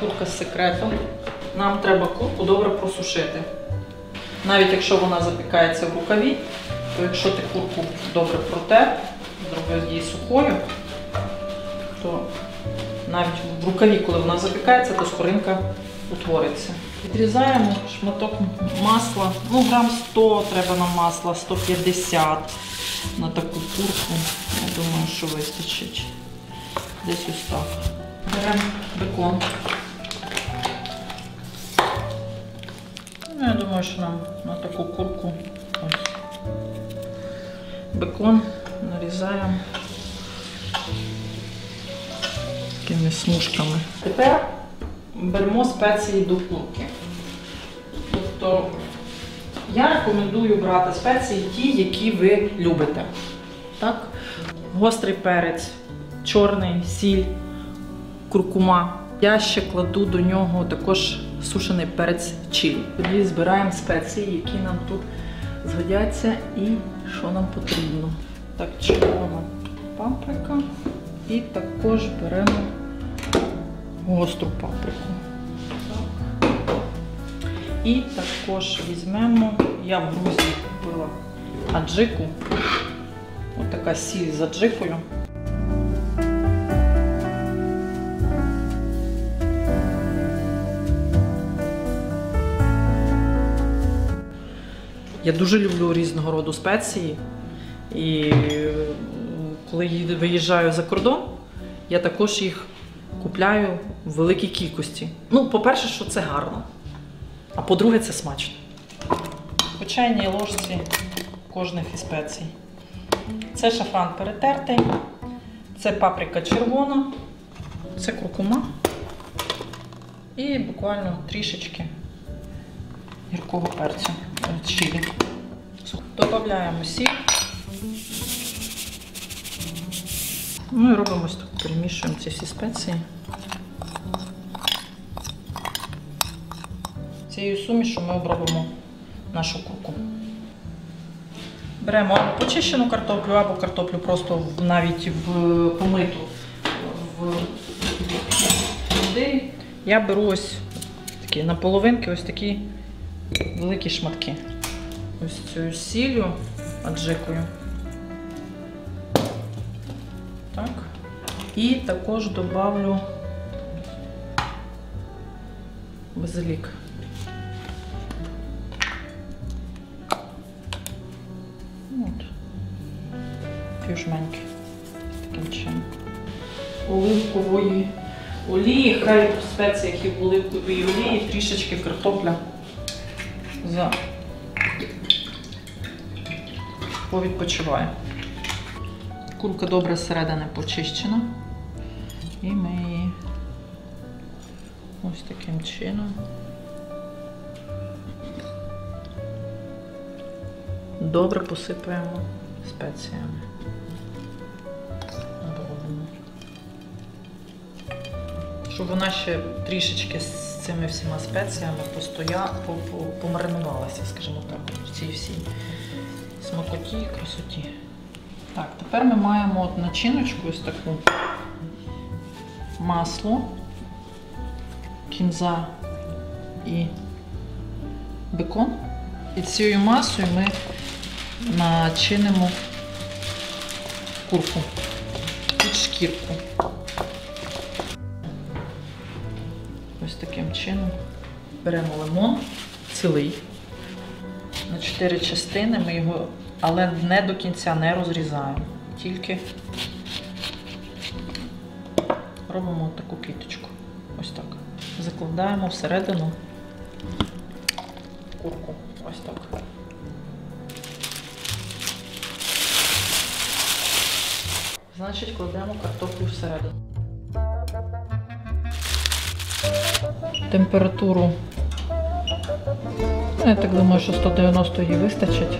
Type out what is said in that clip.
Курка з секретом. Нам треба курку добре просушити. Навіть якщо вона запікається в рукаві, то якщо ти курку добре протер, зробив її сухою, то навіть в рукаві, коли вона запікається, то скоринка утвориться. Відрізаємо шматок масла, ну грам 100 треба нам масла, 150 на таку курку. Я думаю, що вистачить. Десь ось так. Беремо бекон. Ну, я думаю, що нам на таку курку ось. Бекон нарізаємо такими смужками. Тепер беремо спеції до курки. Тобто я рекомендую брати спеції ті, які ви любите. Так? Гострий перець, чорний, сіль, куркума. Я ще кладу до нього також сушений перець чилі. Тоді збираємо спеції, які нам тут згодяться і що нам потрібно. Так, червона паприка. І також беремо гостру паприку. І також візьмемо, я в Грузії купила аджику. Ось така сіль з аджикою. Я дуже люблю різного роду спеції. І е, коли виїжджаю за кордон, я також їх купляю в великій кількості. Ну, по-перше, що це гарно. А по-друге, це смачно. По чайній ложці кожних із спецій. Це шафран перетертий, це паприка червона, це куркума і буквально трішечки гіркого перцю чилі. Додаємо сіль. Ну і робимо ось так, перемішуємо ці всі спеції. Цією сумішю ми обробимо нашу курку. Беремо або почищену картоплю, або картоплю просто навіть в помиту в води. Я беру ось такі наполовинки, ось такі великі шматки. Ось цю сіллю аджикою. Так. І також добавлю базилік. От. Півжменьки. Таким чином. Оливкової олії, хай в спеціях і в оливковій олії, трішечки картопля за повідпочиває. Курка добре зсередини почищена. І ми її ось таким чином добре посипаємо спеціями. Щоб вона ще трішечки цими всіма спеціями постоя, по- по- помаринувалася, скажімо так, в цій всій смакоті і красоті. Так, тепер ми маємо начиночку ось таку масло, кінза і бекон. І цією масою ми начинимо курку під шкірку. Ось таким чином беремо лимон цілий на чотири частини. Ми його, але не до кінця не розрізаємо. Тільки робимо таку квіточку. Ось так. Закладаємо всередину курку. Ось так. Значить, кладемо картоплю всередину. Температуру. ну, Я так думаю, що 190 її вистачить.